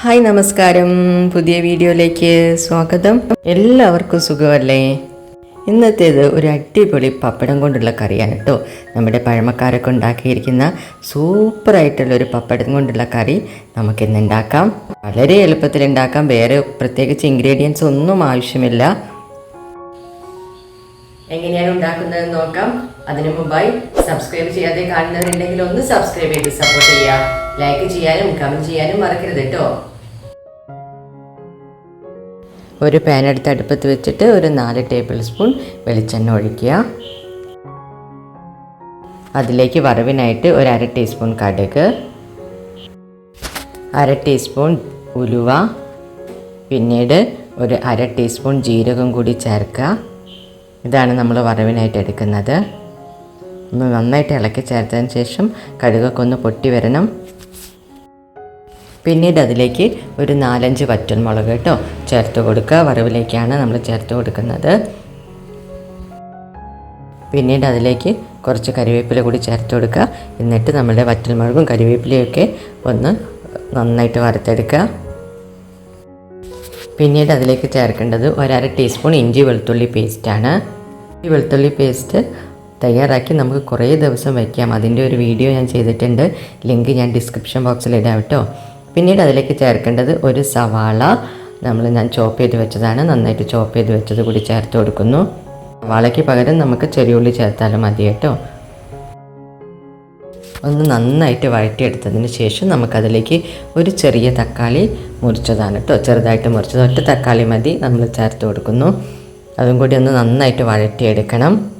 Hi നമസ്കാരം. പുതിയ വീഡിയോയിലേക്ക് സ്വാഗതം. എല്ലാവർക്കും സുഖമല്ലേ? ഇന്നത്തേത് ഒരു അടിപൊളി പപ്പടം കൊണ്ടുള്ള കറിയാണ് കേട്ടോ. നമ്മുടെ പഴമക്കാരൊക്കെ ഉണ്ടാക്കിയിരിക്കുന്ന സൂപ്പറായിട്ടുള്ള ഒരു പപ്പടം കൊണ്ടുള്ള കറി നമുക്കിന്ന് ഉണ്ടാക്കാം. വളരെ എളുപ്പത്തിൽ ഉണ്ടാക്കാം. വേറെ പ്രത്യേകിച്ച് ഇൻഗ്രീഡിയൻസ് ഒന്നും ആവശ്യമില്ല. എങ്ങനെയാണ് ഉണ്ടാക്കുന്നത് നോക്കാം. അതിനു മുമ്പായി സബ്സ്ക്രൈബ് ചെയ്യാതെ കാണുന്നവരുണ്ടെങ്കിൽ ഒന്ന് സബ്സ്ക്രൈബ് ചെയ്ത് സപ്പോർട്ട് ചെയ്യുക. ലൈക്ക് ചെയ്യാനും കമന്റ് ചെയ്യാനും മറക്കരുത് കേട്ടോ. ഒരു പാൻ എടുത്ത് അടുപ്പത്ത് വെച്ചിട്ട് ഒരു നാല് ടേബിൾ സ്പൂൺ വെളിച്ചെണ്ണ ഒഴിക്കുക. അതിലേക്ക് വറവിനായിട്ട് ഒരു അര ടീസ്പൂൺ കടുക് അര ടീസ്പൂൺ ഉലുവ പിന്നീട് ഒരു അര ടീസ്പൂൺ ജീരകം കൂടി ചേർക്കുക. ഇതാണ് നമ്മൾ വറവിനായിട്ട് എടുക്കുന്നത്. ഒന്ന് നന്നായിട്ട് ഇളക്കി ചേർത്തതിന് ശേഷം കടുകൊക്കെ ഒന്ന് പൊട്ടി വരണം. പിന്നീട് അതിലേക്ക് ഒരു നാലഞ്ച് വറ്റൽമുളക് കേട്ടോ ചേർത്ത് കൊടുക്കുക. വറവിലേക്കാണ് നമ്മൾ ചേർത്ത് കൊടുക്കുന്നത്. പിന്നീട് അതിലേക്ക് കുറച്ച് കരിവേപ്പില കൂടി ചേർത്ത് കൊടുക്കുക. എന്നിട്ട് നമ്മുടെ വറ്റൽമുളകും കരിവേപ്പിലയൊക്കെ ഒന്ന് നന്നായിട്ട് വറുത്തെടുക്കുക. പിന്നീട് അതിലേക്ക് ചേർക്കേണ്ടത് ഒരര ടീസ്പൂൺ ഇഞ്ചി വെളുത്തുള്ളി പേസ്റ്റാണ് ഈ വെളുത്തുള്ളി പേസ്റ്റ് തയ്യാറാക്കി നമുക്ക് കുറേ ദിവസം വയ്ക്കാം. അതിന്റെ ഒരു വീഡിയോ ഞാൻ ചെയ്തിട്ടുണ്ട്. ലിങ്ക് ഞാൻ ഡിസ്ക്രിപ്ഷൻ ബോക്സിൽ ഇടാം കേട്ടോ. പിന്നീട് അതിലേക്ക് ചേർക്കേണ്ടത് ഒരു സവാള. നമ്മൾ ഞാൻ ചോപ്പ് ചെയ്ത് വെച്ചതാണ്. നന്നായിട്ട് ചോപ്പ് ചെയ്ത് വെച്ചത് കൂടി ചേർത്ത് കൊടുക്കുന്നു. സവാളയ്ക്ക് പകരം നമുക്ക് ചെറിയുള്ളി ചേർത്താലും മതി കേട്ടോ. ഒന്ന് നന്നായിട്ട് വഴറ്റിയെടുത്തതിന് ശേഷം നമുക്കതിലേക്ക് ഒരു ചെറിയ തക്കാളി മുറിച്ചതാണ് കേട്ടോ. ചെറുതായിട്ട് മുറിച്ചത്. ഒറ്റ തക്കാളി മതി നമ്മൾ ചേർത്ത് കൊടുക്കുന്നു. അതും കൂടി ഒന്ന് നന്നായിട്ട് വഴറ്റിയെടുക്കണം.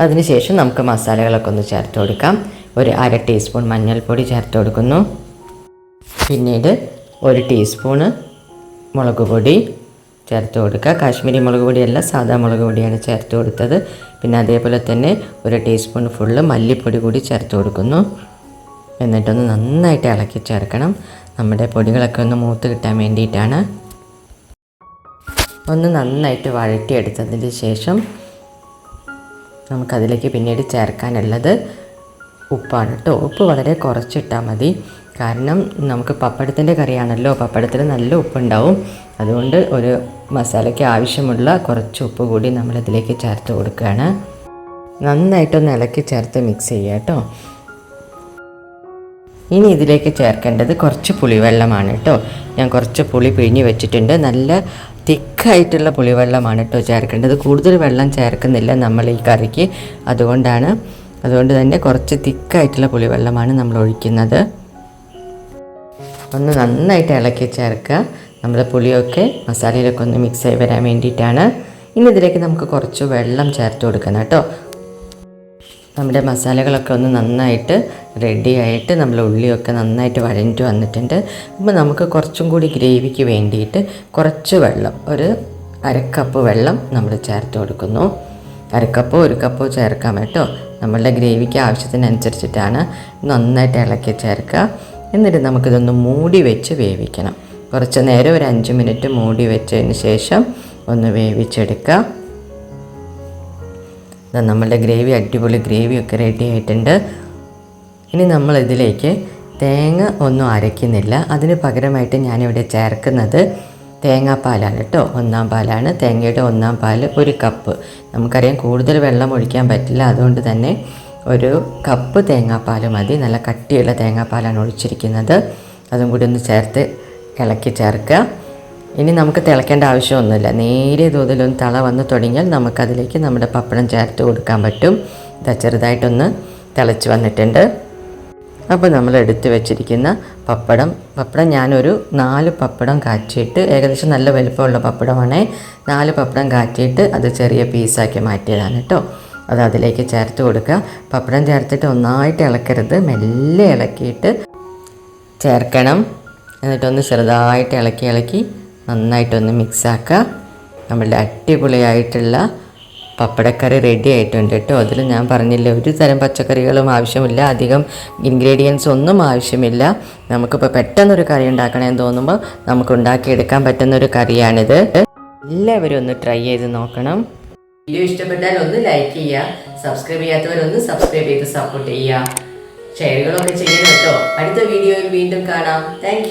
അതിനുശേഷം നമുക്ക് മസാലകളൊക്കെ ഒന്ന് ചേർത്ത് കൊടുക്കാം. ഒരു അര ടീസ്പൂൺ മഞ്ഞൾപ്പൊടി ചേർത്ത് കൊടുക്കുന്നു. പിന്നീട് ഒരു ടീസ്പൂണ് മുളക് പൊടി ചേർത്ത് കൊടുക്കുക. കാശ്മീരി മുളക് പൊടിയല്ല സാധാ മുളക് പൊടിയാണ് ചേർത്ത് കൊടുത്തത്. പിന്നെ അതേപോലെ തന്നെ ഒരു ടീസ്പൂൺ ഫുള്ള് മല്ലിപ്പൊടി കൂടി ചേർത്ത് കൊടുക്കുന്നു. എന്നിട്ടൊന്ന് നന്നായിട്ട് ഇളക്കി ചേർക്കണം. നമ്മുടെ പൊടികളൊക്കെ ഒന്ന് മൂത്ത് കിട്ടാൻ വേണ്ടിയിട്ടാണ്. ഒന്ന് നന്നായിട്ട് വഴറ്റിയെടുത്തതിന് ശേഷം നമുക്കതിലേക്ക് പിന്നീട് ചേർക്കാനുള്ളത് ഉപ്പാണ്. കേട്ടോ ഉപ്പ് വളരെ കുറച്ചിട്ടാൽ മതി. കാരണം നമുക്ക് പപ്പടത്തിന്റെ കറിയാണല്ലോ പപ്പടത്തിൽ നല്ല ഉപ്പുണ്ടാവും. അതുകൊണ്ട് ഒരു മസാലയ്ക്ക് ആവശ്യമുള്ള കുറച്ച് ഉപ്പ് കൂടി നമ്മളിതിലേക്ക് ചേർത്ത് കൊടുക്കുകയാണ്. നന്നായിട്ടൊന്ന് ഇളക്കി ചേർത്ത് മിക്സ് ചെയ്യുക കേട്ടോ ഇനി ഇതിലേക്ക് ചേർക്കേണ്ടത് കുറച്ച് പുളിവെള്ളമാണ് കേട്ടോ ഞാൻ കുറച്ച് പുളി പിഴിഞ്ഞ് വെച്ചിട്ടുണ്ട്. നല്ല തിക്കായിട്ടുള്ള പുളിവെള്ളമാണ് കേട്ടോ ചേർക്കേണ്ടത്. കൂടുതൽ വെള്ളം ചേർക്കുന്നില്ല നമ്മൾ ഈ കറിക്ക്. അതുകൊണ്ടാണ് അതുകൊണ്ട് തന്നെ കുറച്ച് തിക്കായിട്ടുള്ള പുളിവെള്ളമാണ് നമ്മൾ ഒഴിക്കുന്നത്. ഒന്ന് നന്നായിട്ട് ഇളക്കി ചേർക്കുക. നമ്മുടെ പുളിയൊക്കെ മസാലയിലൊക്കെ ഒന്ന് മിക്സ് ആയി വരാൻ വേണ്ടിയിട്ടാണ്. ഇനി ഇതിലേക്ക് നമുക്ക് കുറച്ച് വെള്ളം ചേർത്ത് കൊടുക്കണം കേട്ടോ. നമ്മുടെ മസാലകളൊക്കെ ഒന്ന് നന്നായിട്ട് റെഡി ആയിട്ട് നമ്മൾ ഉള്ളിയൊക്കെ നന്നായിട്ട് വഴഞ്ഞിട്ട് വന്നിട്ടുണ്ട്. അപ്പോൾ നമുക്ക് കുറച്ചും കൂടി ഗ്രേവിക്ക് വേണ്ടിയിട്ട് കുറച്ച് വെള്ളം ഒരു അരക്കപ്പ് വെള്ളം നമ്മൾ ചേർത്ത് കൊടുക്കുന്നു. അരക്കപ്പോ ഒരു കപ്പോ ചേർക്കാം കേട്ടോ. നമ്മളുടെ ഗ്രേവിക്ക് ആവശ്യത്തിനനുസരിച്ചിട്ടാണ് നന്നായിട്ട് ഇളക്കി ചേർക്കുക. എന്നിട്ട് നമുക്കിതൊന്ന് മൂടി വെച്ച് വേവിക്കണം. കുറച്ച് നേരം ഒരു അഞ്ച് മിനിറ്റ് മൂടി വെച്ചതിന് ശേഷം ഒന്ന് വേവിച്ചെടുക്കുക. നമ്മളുടെ ഗ്രേവി അടിപൊളി ഗ്രേവിയൊക്കെ റെഡി ആയിട്ടുണ്ട്. ഇനി നമ്മൾ ഇതിലേക്ക് തേങ്ങ ഒന്നും അരയ്ക്കുന്നില്ല. അതിന് പകരമായിട്ട് ഞാനിവിടെ ചേർക്കുന്നത് തേങ്ങാപ്പാലാണ് കേട്ടോ. ഒന്നാം പാലാണ്. തേങ്ങയുടെ ഒന്നാം പാൽ ഒരു കപ്പ്. നമുക്കറിയാം കൂടുതൽ വെള്ളം ഒഴിക്കാൻ പറ്റില്ല. അതുകൊണ്ട് തന്നെ ഒരു കപ്പ് തേങ്ങാപ്പാൽ മതി. നല്ല കട്ടിയുള്ള തേങ്ങാപ്പാലാണ് ഒഴിച്ചിരിക്കുന്നത്. അതും കൂടി ഒന്ന് ചേർത്ത് ഇളക്കി ചേർക്കുക. ഇനി നമുക്ക് തിളക്കേണ്ട ആവശ്യമൊന്നുമില്ല. നേരിയ തോതിലൊന്ന് തള വന്ന് തുടങ്ങിയാൽ നമുക്കതിലേക്ക് നമ്മുടെ പപ്പടം ചേർത്ത് കൊടുക്കാൻ പറ്റും. ഇതാ ചെറുതായിട്ടൊന്ന് തിളച്ച് വന്നിട്ടുണ്ട്. അപ്പോൾ നമ്മൾ എടുത്തു വെച്ചിരിക്കുന്ന പപ്പടം. പപ്പടം ഞാനൊരു നാല് പപ്പടം കാച്ചിയിട്ട് ഏകദേശം നല്ല വലുപ്പമുള്ള പപ്പടമാണേ. നാല് പപ്പടം കാച്ചിയിട്ട് അത് ചെറിയ പീസാക്കി മാറ്റിയതാണ് കേട്ടോ. അത് അതിലേക്ക് ചേർത്ത് കൊടുക്കുക. പപ്പടം ചേർത്തിട്ട് ഒന്നായിട്ട് ഇളക്കരുത്. മെല്ലെ ഇളക്കിയിട്ട് ചേർക്കണം. എന്നിട്ടൊന്ന് ചെറുതായിട്ട് ഇളക്കി ഇളക്കി നന്നായിട്ടൊന്ന് മിക്സാക്കുക നമ്മളുടെ അടിപൊളിയായിട്ടുള്ള പപ്പടക്കറി റെഡി ആയിട്ടുണ്ട് കേട്ടോ അതിൽ ഞാൻ പറഞ്ഞില്ല ഒരു തരം പച്ചക്കറികളും ആവശ്യമില്ല. അധികം ഇൻഗ്രീഡിയൻസ് ഒന്നും ആവശ്യമില്ല. നമുക്കിപ്പോൾ പെട്ടെന്നൊരു കറി ഉണ്ടാക്കണമെന്ന് തോന്നുമ്പോൾ നമുക്ക് ഉണ്ടാക്കിയെടുക്കാൻ പറ്റുന്നൊരു കറിയാണിത്. എല്ലാവരും ഒന്ന് ട്രൈ ചെയ്ത് നോക്കണം. വീഡിയോ ഇഷ്ടപ്പെട്ടാൽ ഒന്ന് ലൈക്ക് ചെയ്യുക. സബ്സ്ക്രൈബ് ചെയ്യാത്തവരൊന്ന് സബ്സ്ക്രൈബ് ചെയ്ത് സപ്പോർട്ട് ചെയ്യുക. ഷെയറുകളൊക്കെ ചെയ്യണം കേട്ടോ അടുത്ത വീഡിയോയിൽ വീണ്ടും കാണാം. താങ്ക്